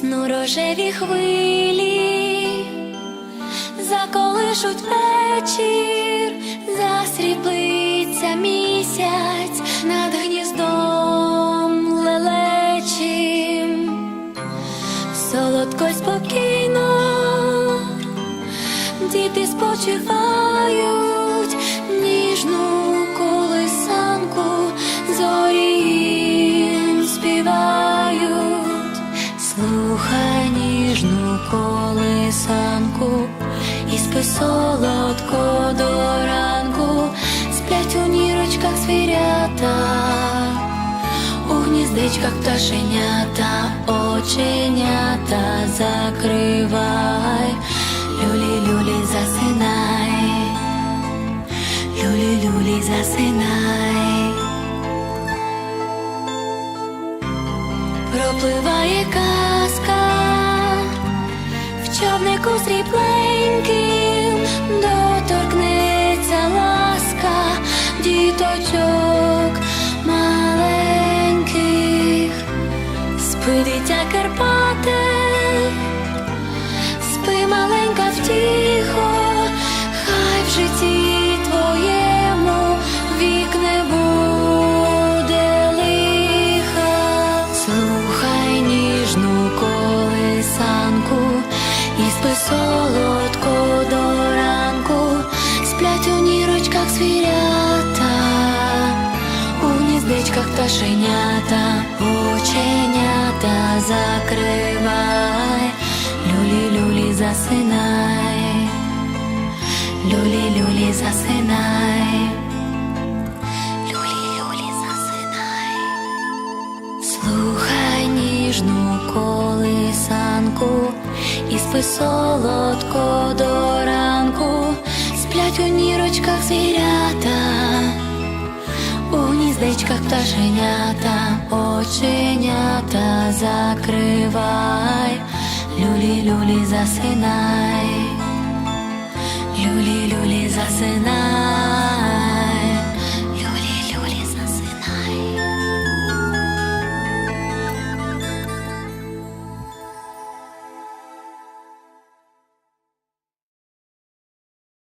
сну рожеві хвилі, заколишуть вечір, засріблиться місяць над гніздом лелечим, солодко й спокійно, діти спочивають спи солодко до ранку, сплять у нірочках звірята. У гніздечках пташенята, оченята закривай, люлі, люлі, засинай, люлі, люлі, засинай. Пропливає казка в човнику срібленьким, діточок маленьких, спи дитя Карпате, спи маленька втіхо, хай в житті твоєму вік не буде лиха. Слухай ніжну колисанку і спи солодко до ранку, сплять у нірочках звірята, у гніздечках пташенята, оченята закривай, люлі, люлі, засинай, люлі, люлі, засинай. Люлі, люлі, засинай. Слухай ніжну колисанку і спи солодко до ранку, сплять у нірочках звірята, гніздечках пташенята, оченята закривай, люлі, люлі, засинай, люлі, люлі, засинай.